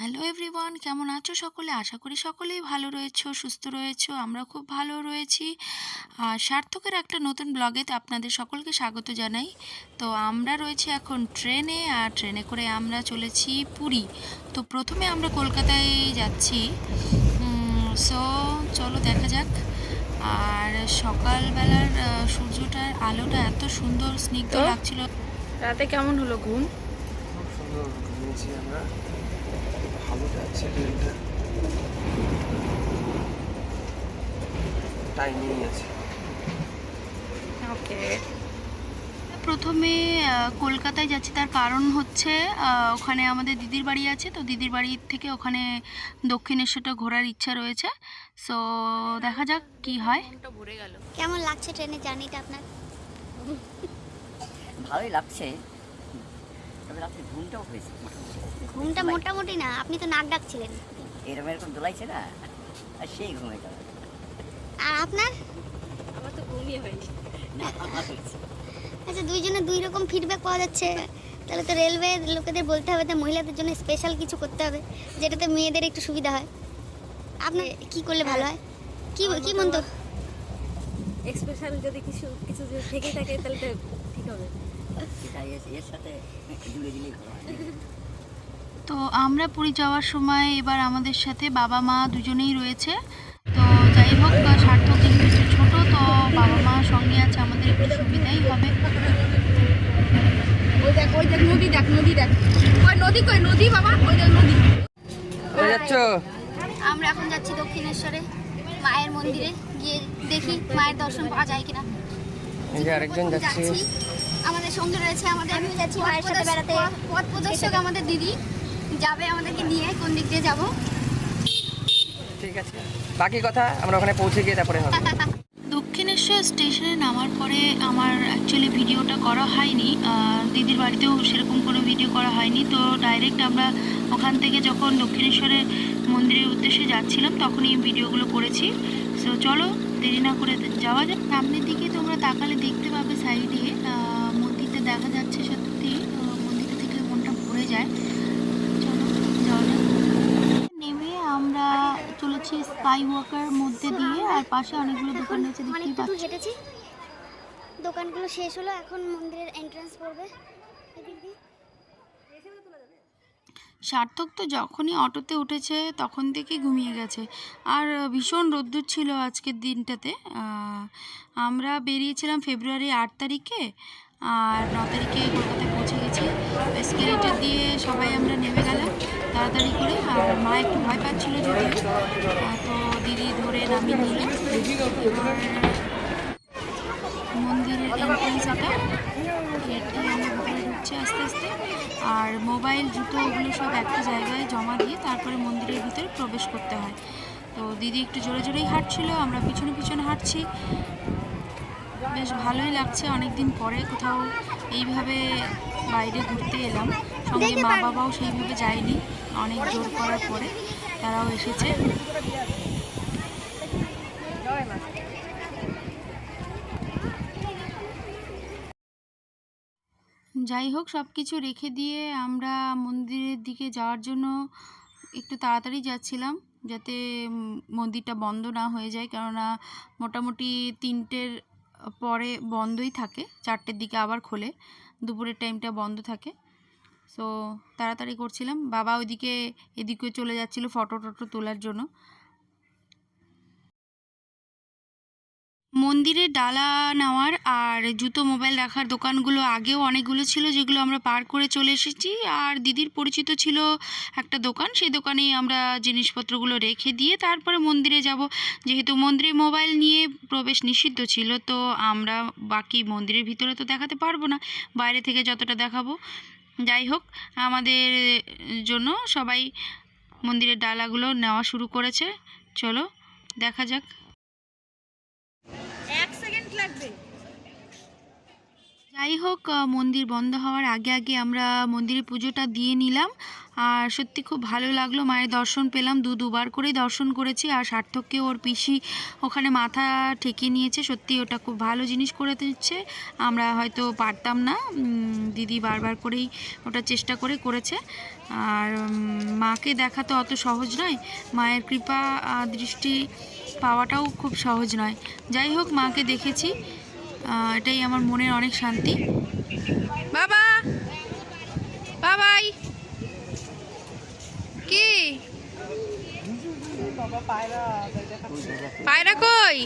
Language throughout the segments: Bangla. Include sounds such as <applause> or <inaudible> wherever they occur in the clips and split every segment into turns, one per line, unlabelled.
হ্যালো এভরিওয়ান কেমন আছো সকলে? আশা করি সকলেই ভালো রয়েছো সুস্থ রয়েছো আমরা খুব ভালো রয়েছি। আর সার্থকের একটা নতুন ব্লগে আপনাদের সকলকে স্বাগত জানাই। তো আমরা রয়েছি এখন ট্রেনে আর ট্রেনে করে আমরা চলেছি পুরী। তো প্রথমে আমরা কলকাতায় যাচ্ছি। সো চলো দেখা যাক। আর সকালবেলার সূর্যটার আলোটা এত সুন্দর স্নিগ্ধ? লাগছিল।
রাতে কেমন হলো ঘুম?
খুব সুন্দর ঘুমিয়েছি আমরা। ভালো যাচ্ছে ট্রেনটা টাইমিং আছে।
ওকে
প্রথমে কলকাতায় যাচ্ছি তার কারণ হচ্ছে ওখানে আমাদের দিদির বাড়ি আছে তো দিদির বাড়ি থেকে ওখানে দক্ষিণেশ্বরটা ঘোরার ইচ্ছা রয়েছে। সো দেখা যাক কি হয়।
ভরে গেল।
কেমন লাগছে ট্রেনের জার্নিটা আপনার?
ভালোই লাগছে। তবে রাত্রে ঘুমটাও হয়েছে
ঘুমটা মোটামুটি না আপনি তো নাক ডাকছিলেন।
এরকম এরকম দোলাইছে না? আর সেই ঘুমে গেল।
আর আপনার?
আমার তো ঘুমই হয়নি।
না আমার হয়েছে।
আচ্ছা দুইজনে দুই রকম ফিডব্যাক পাওয়া যাচ্ছে। তাহলে তো রেলওয়ে লোকেদের বলতে হবে তো মহিলাদের জন্য স্পেশাল কিছু করতে হবে যেটাতে মেয়েদের একটু সুবিধা হয়। আপনি কি করলে ভালো হয়? কি কি মন্ত
স্পেশাল যদি কিছু কিছু থেকে থাকে তাহলে তো ঠিক হবে।
তো আমরা পুরী যাওয়ার সময় এবার আমাদের সাথে বাবা মা দুজনেই রয়েছে। তো যাই হোক সার্থক যেহেতু একটু ছোটো তো বাবা মা সঙ্গে আছে আমাদের একটু সুবিধাই হবে।
ওই দেখ ওই দেখ নদী দেখ নদী দেখ। ওই নদী কই? নদী বাবা ওই দেখ নদী।
যাচ্ছ?
আমরা এখন যাচ্ছি দক্ষিণেশ্বরে মায়ের মন্দিরে। গিয়ে দেখি মায়ের দর্শন পাওয়া যায় কিনা।
এই যে আরেকজন যাচ্ছি।
আমাদের সঙ্গে রয়েছে আমাদের আমিও যাচ্ছি মায়ের সাথে বেড়াতে। পথ প্রদর্শক আমাদের দিদি যাবে আমাদেরকে নিয়ে কোন দিক দিয়ে যাব?
ঠিক আছে। বাকি কথা আমরা ওখানে পৌঁছে গিয়ে তারপরে হবে। <laughs>
দক্ষিণেশ্বর স্টেশনে নামার পরে আমার অ্যাকচুয়ালি ভিডিওটা করা হয়নি। দিদির বাড়িতেও সেরকম কোনো ভিডিও করা হয়নি। তো ডাইরেক্ট আমরা ওখান থেকে যখন দক্ষিণেশ্বরের মন্দিরের উদ্দেশ্যে যাচ্ছিলাম তখনই এই ভিডিওগুলো করেছি। সো চলো দেরি না করে যাওয়া যাক। সামনের দিকে তোমরা তাকালে দেখতে পাবে সাইডে দেখা যাচ্ছে সত্যি মন্দিরটা দেখলে মনটা ভরে যায়। চলো যাওয়া নেমে আমরা চলেছি স্কাই ওয়াকার মধ্যে দিয়ে আর পাশে অনেকগুলো দোকান রয়েছে দেখতেই পাচ্ছি।
দোকানগুলো শেষ হলো এখন মন্দিরের এন্ট্রান্স পড়বে।
সার্থক তো যখনই অটোতে উঠেছে তখন থেকে ঘুমিয়ে গেছে। আর ভীষণ রোদ্দুর ছিল আজকের দিনটাতে। আমরা বেরিয়েছিলাম ফেব্রুয়ারি আট তারিখে আর ন তারিখে কলকাতায় পৌঁছে গেছি। এসকেলেটার দিয়ে সবাই আমরা নেমে গেলাম তাড়াতাড়ি করে। আর মা একটু ভয় পাচ্ছিল আহ, তো দিদি ধরে নামিয়ে নিল। মন্দিরের এন্ট্রেন্স এটা। ঢুকছি আস্তে আস্তে। আর মোবাইল জুতো ওগুলো সব একটা জায়গায় জমা দিয়ে তারপরে মন্দিরের ভিতরে প্রবেশ করতে হয়। তো দিদি একটু জোরে জোরেই হাঁটছিল আমরা পিছনে পিছনে হাঁটছি। বেশ ভালোই লাগছে। অনেক দিন পরে কোথাও এইভাবে বাইরে ঘুরতে এলাম। সঙ্গে মা বাবাও সেইভাবে যায়নি। অনেক জোর করার পরে তারাও এসেছে। যাই হোক সব কিছু রেখে দিয়ে আমরা মন্দিরের দিকে যাওয়ার জন্য একটু তাড়াতাড়ি যাচ্ছিলাম যাতে মন্দিরটা বন্ধ না হয়ে যায়। কেননা মোটামুটি তিনটের পরে বন্ধই থাকে, চারটের দিকে আবার খোলে। দুপুরের টাইমটা বন্ধ থাকে। সো তাড়াতাড়ি করছিলাম। বাবা ওইদিকে এদিকে চলে যাচ্ছিল ফটো টটো তোলার জন্য। মন্দিরে ডালা নেওয়ার আর জুতো মোবাইল রাখার দোকানগুলো আগেও অনেকগুলো ছিল যেগুলো আমরা পার করে চলে এসেছি। আর দিদির পরিচিত ছিল একটা দোকান, সেই দোকানেই আমরা জিনিসপত্রগুলো রেখে দিয়ে তারপরে মন্দিরে যাব। যেহেতু মন্দিরে মোবাইল নিয়ে প্রবেশ নিষিদ্ধ ছিল, তো আমরা বাকি মন্দিরের ভিতরে তো দেখাতে পারব না, বাইরে থেকে যতটা দেখাবো। যাই হোক, আমাদের জন্য সবাই মন্দিরের ডালাগুলো নেওয়া শুরু করেছে। চলো, দেখা যাক। যাই হোক মন্দির বন্ধ হওয়ার আগে আগে আমরা মন্দিরে পুজোটা দিয়ে নিলাম। আর সত্যি খুব ভালো লাগল, মায়ের দর্শন পেলাম, দু দুবার করেই দর্শন করেছি। আর সার্থককে ওর পিসি ওখানে মাথা ঠেকে নিয়েছে, সত্যি ওটা খুব ভালো জিনিস করে দিচ্ছে। আমরা হয়তো পারতাম না দিদি বারবার করেই ওটা চেষ্টা করে করেছে। আর মাকে দেখা তো অত সহজ নয়, মায়ের কৃপা দৃষ্টি পাওয়াটাও খুব সহজ নয়। যাই হোক, মাকে দেখেছি। এটাই আমার মনের অনেক শান্তি। বাবা! বাবাই! কি? পায়রা কই?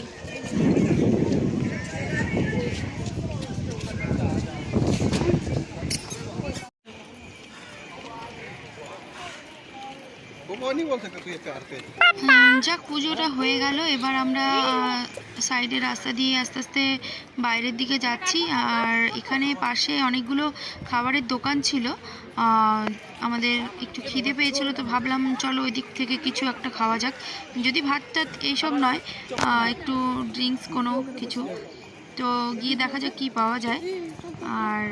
যাক পুজোটা হয়ে গেল এবার আমরা সাইডে রাস্তা দিয়ে আস্তে আস্তে বাইরের দিকে যাচ্ছি। আর এখানে পাশে অনেকগুলো খাবারের দোকান ছিল। আমাদের একটু খিদে পেয়েছিল তো ভাবলাম চলো ওই দিক থেকে কিছু একটা খাওয়া যাক। যদি ভাত টাত এইসব নয় একটু ড্রিঙ্কস কোনো কিছু। তো গিয়ে দেখা যাক কি পাওয়া যায়। আর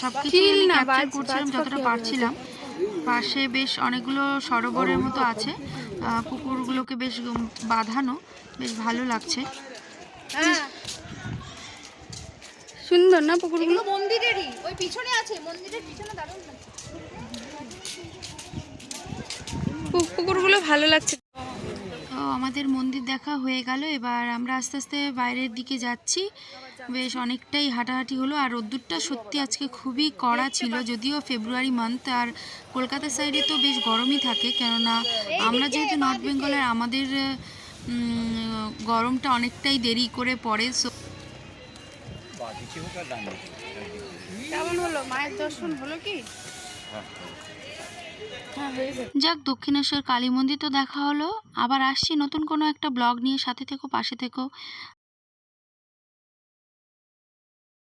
সব কিছু ক্যাপচার করছিলাম যতটা পারছিলাম। পাশে বেশ অনেকগুলো সরোবরের মতো আছে। আহ, পুকুরগুলোকে বেশ বাঁধানো বেশ ভালো লাগছে। সুন্দর না পুকুরগুলো?
মন্দিরেরই। ওই পিছনে আছে মন্দিরের পিছনে দারুণ।
পুকুরগুলো ভালো লাগছে আমাদের মন্দির দেখা হয়ে গেল। এবার আমরা আস্তে আস্তে বাইরের দিকে যাচ্ছি। বেশ অনেকটাই হাঁটাহাঁটি হলো আর রোদ্দুরটা সত্যি আজকে খুবই কড়া ছিল যদিও ফেব্রুয়ারি মান্থ আর কলকাতা সাইডে তো বেশ গরমই থাকে। কেননা আমরা যেহেতু নর্থ বেঙ্গলের আমাদের গরমটা অনেকটাই দেরি করে পড়ে সো
কেমন হলো? মায়ের দর্শন হলো কি?
যাক, দক্ষিণেশ্বর কালী মন্দির তো দেখা হলো। আবার আসছি নতুন কোনো একটা ব্লগ নিয়ে। সাথে থেকো, পাশে থেকো।